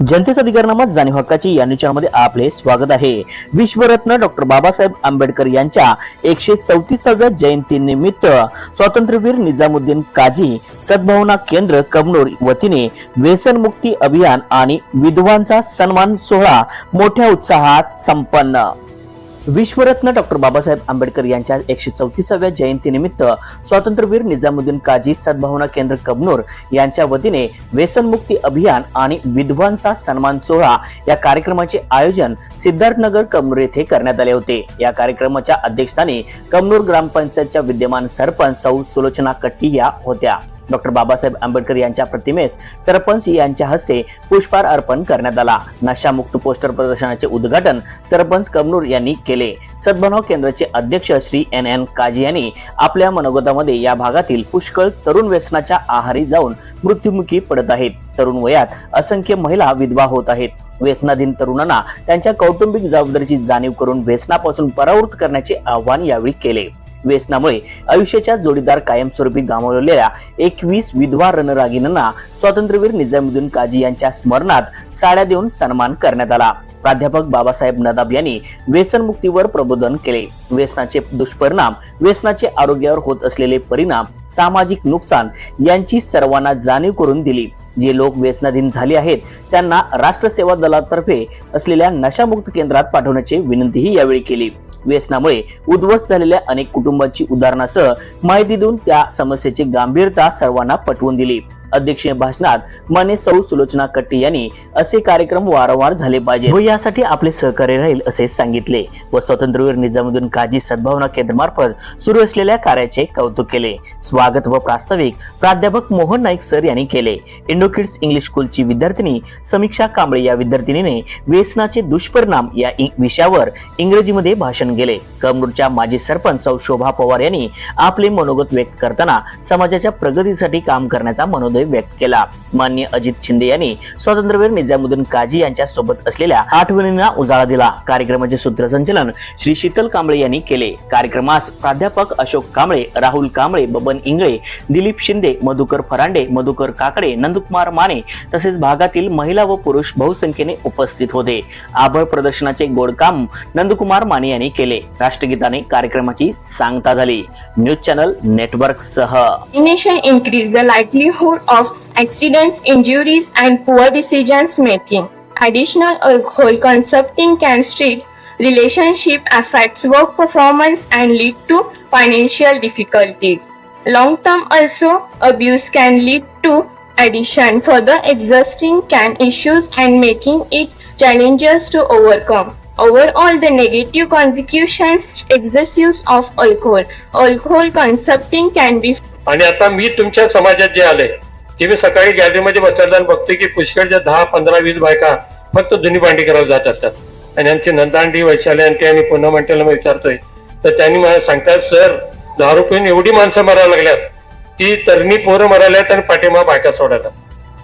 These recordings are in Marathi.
जनतेचा अधिकारनामा जाणीव हक्काची या न्यूजमध्ये आपले स्वागत आहे. विश्वरत्न डॉक्टर बाबासाहेब आंबेडकर यांच्या एकशे चौतीसाव्या जयंतीनिमित्त स्वातंत्र्यवीर निजामुद्दीन काझी सद्भावना केंद्र कमनूर वतीने व्यसनमुक्ती अभियान आणि विधवांचा सन्मान सोहळा मोठ्या उत्साहात संपन्न. विश्वरत्न डॉक्टर बाबासाहेब आंबेडकर यांच्या एकशे चौतीसाव्या जयंतीनिमित्त स्वातंत्र्यवीर निजामुद्दीन काझी सद्भावना केंद्र कबनूर यांच्या वतीने व्यसनमुक्ती अभियान आणि विधवांचा सन्मान सोहळा या कार्यक्रमाचे आयोजन सिद्धार्थनगर कमनूर येथे करण्यात आले होते. या कार्यक्रमाच्या अध्यक्षस्थानी कमनूर ग्रामपंचायतच्या विद्यमान सरपंच सौ सुलोचना कट्टी या होत्या. डॉक्टर बाबासाहेब आंबेडकर यांच्या प्रतिमेस सरपंच यांच्या हस्ते पुष्पहार अर्पण करण्यात आला. नशामुक्त पोस्टर प्रदर्शनाचे उद्घाटन सरपंच कमनूर यांनी केले. सद्भावना केंद्राचे अध्यक्ष श्री एन एन काजी यांनी आपल्या मनोगतामध्ये या भागातील पुष्कळ तरुण व्यसनाच्या आहारी जाऊन मृत्युमुखी पडत आहेत. तरुण वयात असंख्य महिला विधवा होत आहेत. व्यसनाधीन तरुणांना त्यांच्या कौटुंबिक जबाबदारीची जाणीव करून व्यसनापासून परावृत्त करण्याचे आवाहन यावेळी केले. व्यसनामुळे आयुष्याच्या जोडीदार कायमस्वरूपी गमावलेल्या एकवीस विधवा रणरागिणींना स्वातंत्र्यवीर निजामुद्दीन काझी यांच्या स्मरणात साड्या देऊन सन्मान करण्यात आला. प्राध्यापक बाबासाहेब नदाब यांनी व्यसनमुक्तीवर प्रबोधन केले. व्यसनाचे दुष्परिणाम व्यसनाचे आरोग्यावर होत असलेले परिणाम सामाजिक नुकसान यांची सर्वांना जाणीव करून दिली. जे लोक व्यसनाधीन झाले आहेत त्यांना राष्ट्र सेवा दलातर्फे असलेल्या नशामुक्त केंद्रात पाठवण्याची विनंतीही यावेळी केली. व्यसनामुळे उद्ध्वस्त झालेल्या अनेक कुटुंबांची उदाहरणासह माहिती देऊन त्या समस्येची गांभीरता सर्वांना पटवून दिली. अध्यक्षीय भाषणात माने सौ सुलोचना कट्टी यांनी असे कार्यक्रम वारंवार झाले पाहिजे व यासाठी आपले सहकार्य राहील असे सांगितले व स्वातंत्र्यवीर निजामुद्दीन काजी सद्भावना केंद्रमार्फत सुरू असलेल्या कार्याचे कौतुक केले. स्वागत व प्रास्ताविक प्राध्यापक मोहन नाईक सर यांनी केले. इंडो किड्स इंग्लिश स्कूलची विद्यार्थिनी समीक्षा कांबळे या विद्यार्थिनीने व्यसनाचे दुष्परिणाम या विषयावर इंग्रजीमध्ये भाषण केले. कमरूडच्या माजी सरपंच सौ शोभा पवार यांनी आपले मनोगत व्यक्त करताना समाजाच्या प्रगतीसाठी काम करण्याचा मनोदय व्यक्त केला. मान्य अजित शिंदे यांनी स्वातंत्र्यवीर निजामुद्दीन काजी यांच्या सोबत असलेल्या आठवणींना उजाळा दिला. कार्यक्रमाचे सूत्रसंचलन श्री शीतल कांबळे यांनी केले. कार्यक्रमास प्राध्यापक अशोक कांबळे राहुल कांबळे बबन इंगळे दिलीप शिंदे मधुकर फरांडे मधुकर काकडे नंदकुमार माने तसेच भागातील महिला व पुरुष बहुसंख्येने उपस्थित होते. आभळ प्रदर्शनाचे गोड काम नंदकुमार माने यांनी केले. राष्ट्रगीताने कार्यक्रमाची सांगता झाली. न्यूज चॅनल नेटवर्क सह Vaccination increase the likelihood of accidents, injuries, and poor decisions making. Additional alcohol consumption can strain relationship, affects work performance, and lead to financial difficulties. Long term also abuse can lead to addiction, further exhausting can issues and making it challenges to overcome. Overall, the negative consequences excess of alcohol. Alcohol consumption can be आणि आता मी तुमच्या समाजात जे आले की मी सकाळी गॅलरीमध्ये बसलेला बघतोय की पुष्कळच्या दहा पंधरा वीस बायका फक्त जुनी भांडी करायला जात असतात. आणि आमची नंदांडी वैशाली आणखी आणि पुन्हा म्हणतेला मी विचारतोय तर त्यांनी मला सांगतात सर दारू पिऊन एवढी माणसं मरायला लागल्यात की तरणी पोरं मरायला आहेत आणि पाठीमा बायका सोडायला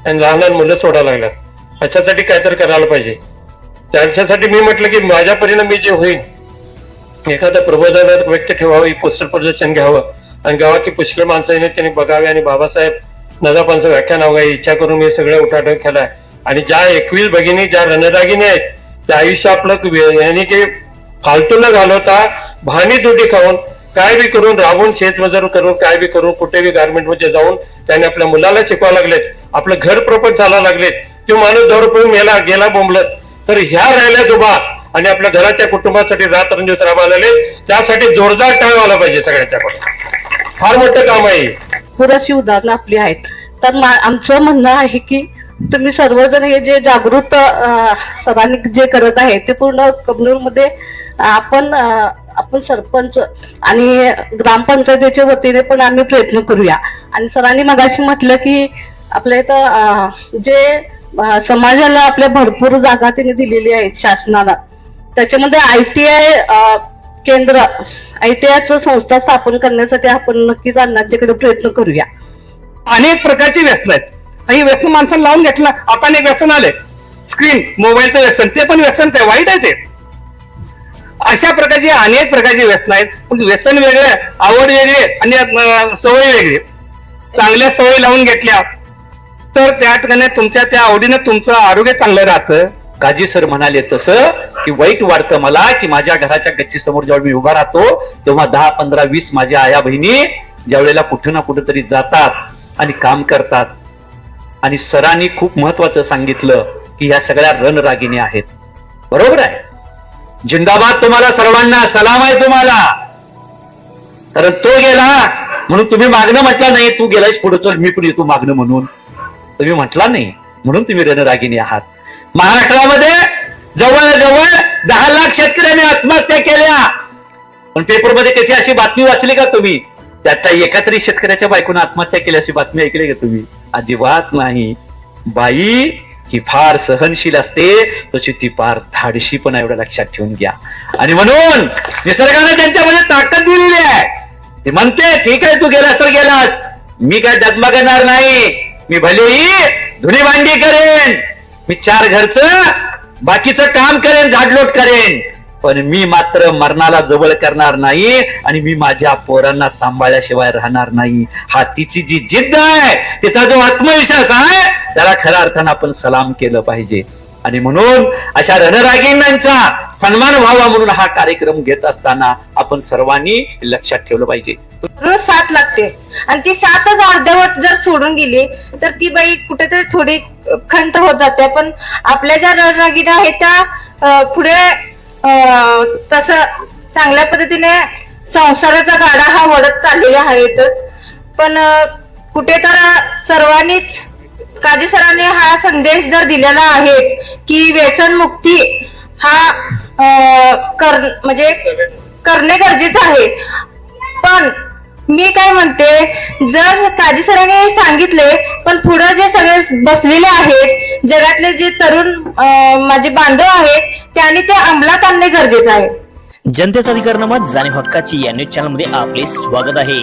आणि लहान लहान मुलं सोडायला लागल्यात. ह्याच्यासाठी काहीतरी करायला पाहिजे. त्यांच्यासाठी मी म्हटलं की माझ्या परिणाम मी जे होईल एखादं प्रबोधनात व्यक्त ठेवावं पोस्टर प्रदर्शन घ्यावं. आणि गावातील पुष्कळ माणसं येणे त्यांनी बघावे आणि बाबासाहेब नजापांचं व्याख्यान हवं इच्छा करून मी सगळं उठाठेव केलाय. आणि ज्या एकवीस भगिनी ज्या रणदागिनी आहेत त्या आयुष्य आपलं यांनी की फालतूला घालवता भानी दुटी खाऊन काय बी करून राबून शेतमजूर करून काय बी करून कुठे बी गार्मेंटमध्ये जाऊन त्याने आपल्या मुलाला शिकवा लागलेत. आपलं घर प्रपंच झाला लागलेत. तो माणूस दौड रुपये मेला गेला बोंबलत. तर ह्या राहिल्या उभा. आणि आपल्या घराच्या कुटुंबासाठी रात्रंदिवस राबायला त्यासाठी जोरदार टाळ आला पाहिजे सगळ्यांच्याकडे फार मोठं काम आहे पुराशी उदाहरणं आपली आहेत. तर मा- आमचं म्हणणं आहे की तुम्ही सर्वजण हे जे जागृत सरांनी जे करत आहे ते पूर्ण कबनूरमध्ये आपण आपण सरपंच आणि ग्रामपंचायतीच्या वतीने पण आम्ही प्रयत्न करूया. आणि सरांनी मगाशी म्हटलं की आपल्या इथं जे समाजाला आपल्या भरपूर जागा त्यांनी दिलेली आहेत शासनाला त्याच्यामध्ये आय टी आय केंद्र आय टी आयचं संस्था स्थापन करण्यासाठी आपण नक्कीच अण्णांच्याकडे प्रयत्न करूया. अनेक प्रकारचे व्यसन आहेत. आणि व्यसन माणसाला लावून घेतलं आता अनेक व्यसन आले. स्क्रीन मोबाईलचं व्यसन ते पण व्यसन आहे वाईट आहे ते. अशा प्रकारचे अनेक प्रकारचे व्यसन आहेत. पण व्यसन वेगळे आवड वेगळी आणि सवय वेगळी चांगल्या सवयी लावून घेतल्या तर त्या ठिकाणी तुमच्या त्या आवडीनं तुमचं आरोग्य चांगलं राहतं. काजी सर म्हणाले तसं की वाईट वाटतं मला की माझ्या घराच्या गच्ची समोर जेव्हा मी उभा राहतो तेव्हा दहा पंधरा वीस माझ्या आया बहिणी ज्या वेळेला कुठे ना कुठेतरी जातात. आणि काम करतात. आणि सरांनी खूप महत्वाचं सांगितलं की ह्या सगळ्या रणरागिणी आहेत. बरोबर आहे? जिंदाबाद तुम्हाला सर्वांना सलाम आहे तुम्हाला. कारण तो गेला म्हणून तुम्ही मागणं म्हटलं नाही तू गेलायस पुढे चल मी पण येतो मागणं म्हणून. तुम्ही म्हटला नाही म्हणून तुम्ही रणरागिणी आहात. महाराष्ट्रामध्ये जवळजवळ दहा लाख शेतकऱ्यांनी आत्महत्या केल्या. पण पेपरमध्ये त्याची अशी बातमी वाचली का तुम्ही? त्याचा एका तरी शेतकऱ्याच्या बायकोनं आत्महत्या केल्याची अशी बातमी ऐकली का तुम्ही? अजिबात नाही. बाई ही फार सहनशील असते तशी ती फार धाडशी पण एवढ्या एवढं लक्षात ठेवून घ्या. आणि म्हणून निसर्गाने त्यांच्यामध्ये ताकद दिलेली आहे. ते म्हणते ठीक आहे तू गेलास तर गेलास. मी काय डगमगणार नाही. मी भलेही धुनी भांडी करेन. मी चार घरचं बाकीचं काम करेन झाडलोट करेन. पण मी मात्र मरणाला जवळ करणार नाही आणि मी माझ्या पोरांना सांभाळल्याशिवाय राहणार नाही. हा तिची जी जिद्द आहे तिचा जो आत्मविश्वास आहे त्याला खऱ्या अर्थानं आपण सलाम केलं पाहिजे. आणि म्हणून अशा रणरागिणांचा सन्मान व्हावा म्हणून हा कार्यक्रम घेत असताना आपण सर्वांनी लक्षात ठेवलं पाहिजे. रोज साथ लागते. आणि ती सातच अर्धवट जर सोडून गेली तर ती बाई कुठेतरी थोडी खंत होत जाते. पण आपल्या ज्या रणरागिणा आहेत त्या अं, पुढे तसं चांगल्या पद्धतीने संसाराचा गाडा हा वडत चाललेला आहेतच. पण कुठे तर सर्वांनीच काजी सरांनी हा संदेश जर दिलेला आहे की व्यसन मुक्ती हा कर म्हणजे करणे गरजेचं आहे. पण मी काय म्हणते जर काजी सरांनी सांगितले पण पुढे जे सगळे बसलेले आहेत जगातले जे तरुण माझे बांधव आहेत त्यांनी ते अंमलात आणणे गरजेचं आहे. जनतेचा अधिकारनामा जाणीव हक्काची या न्यूज चॅनलमध्ये आपले स्वागत आहे.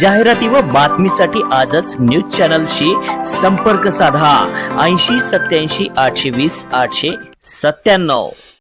जाहिराती व बातमीसाठी आजच न्यूज चॅनलशी संपर्क साधा. ऐंशी सत्याऐंशी आठशे वीस आठशे सत्त्याण्णव.